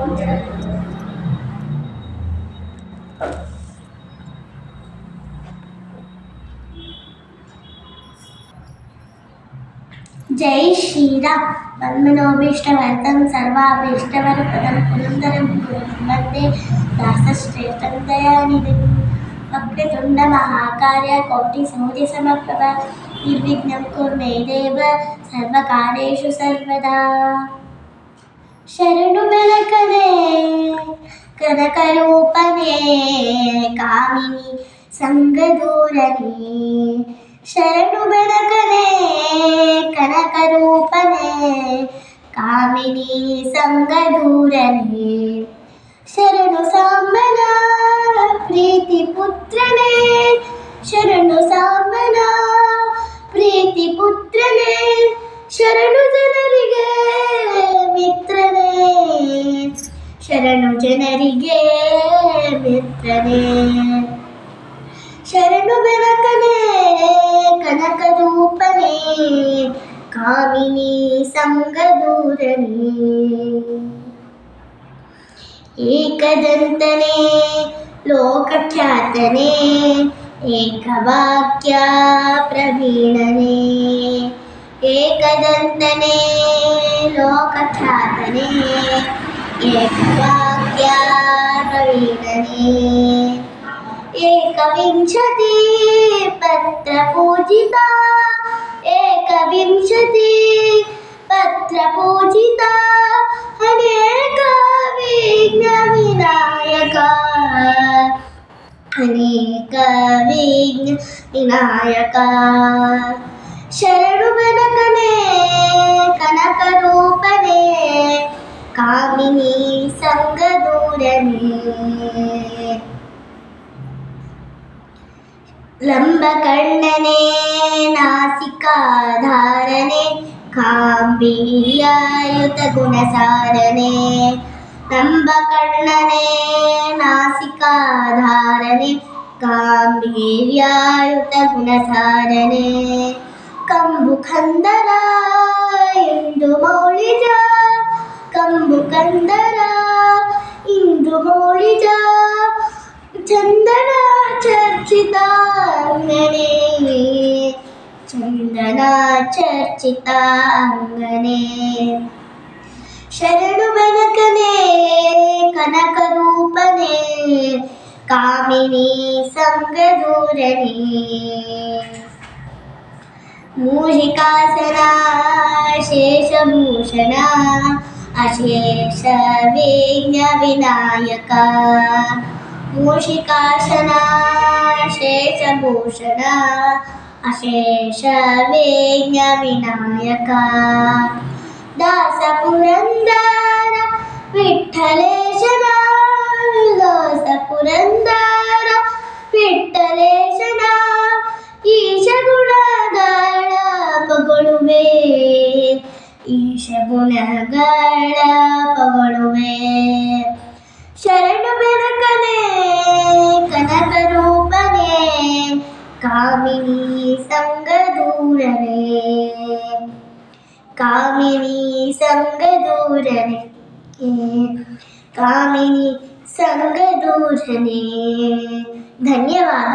जय श्रीराम। मन्मनोभीष्टवर्तं सर्वाभीष्टवरपदं पुरन्दरं वंदे दासश्रेष्ठं दयानिधिं। वक्रतुण्डमहाकार्य कोटिसमुदिसमप्रभ निर्विघ्नं कुर्मे देव, सर्वकारेषु सर्वदा। ಶರಣು ಬೆಳಕದೆ ಕನಕರೂಪವೇ, ಕಾಮಿನಿ ಸಂಗದೂರನೇ ಶರಣು ಬೆಳಕದೆ ಕನಕರೂಪವೇ, ಕಾಮಿನಿ ಸಂಗದೂರನೇ ಶರಣು ಸಾಂಬನ ಪ್ರೀತಿ ಪುತ್ರನೇ, ಶರಣು ಸಾಂಬನ ಪ್ರೀತಿ ಪುತ್ರನೇ, ಶರಣು ಜನರಿಗೆ ಮೆತ್ತನೆ ಶರಣು ಬೆಳಕನೆ, ಕನಕ ರೂಪನೇ ಕಾಮಿನಿ ಸಂಗದೂರನೆ ಏಕದಂತನೆ, ಲೋಕಖ್ಯಾತನೆ, ಏಕವಾಕ್ಯ ಪ್ರವೀಣನೆ. ಏಕದಂತನೆ, ಲೋಕಖ್ಯಾತನೆ, ಏಕವಾಕ್ಯ ज्ञानवीडने एकविंशति पत्रपूजिता एकविंशति पत्रपूजिता। अनेका विघ्नविनायका అనేక విఘ్న వినాయక శరణు शरण కనక రూప കാമിനി സംഗദൂരമേ ലംബകണ്ണനെ നാസികാധാരനെ കാമ്പിയായുത ഗുണസാരനെ ലംബകണ്ണനെ നാസികാധാരനെ കാമ്പിയായുത ഗുണസാരനെ കമ്പുഖന്ധര എന്തു മൗളിജ ಕಂಬು ಕಂದರ ಇಂದು ಮೌಳಿಜ ಕಂಬು ಕಂದರ ಇಂದು ಮೌಳಿಜ ಚಂದನ ಚರ್ಚಿತಾಂಗಣೆ ಚಂದನ ಚರ್ಚಿತಾಂಗಣೆ ಶರಣು ಬೆನಕನೆ ಕನಕ ರೂಪನೆ ಕಾಮಿನಿ ಸಂಗದೂರನೆ ಮೂಷಿಕಾಸನ ಶೇಷಭೂಷಣ అశేష విఘ్న వినాయక మూషికాసన శేషభూషణ అశేష విఘ్న వినాయక దాస పురందార విఠలేశన దాస పురందార ಗುಣಗಳ ಪಗೊಳುವೆ ಶರಣು ಬೆಳಕನೆ ಕನಕ ರೂಪನೆ ಕಾಮಿನಿ ಸಂಗದೂರನೆ ಕಾಮಿನಿ ಸಂಗದೂರನೆ ಕಾಮಿನಿ ಸಂಗದೂರನೆ ಧನ್ಯವಾದ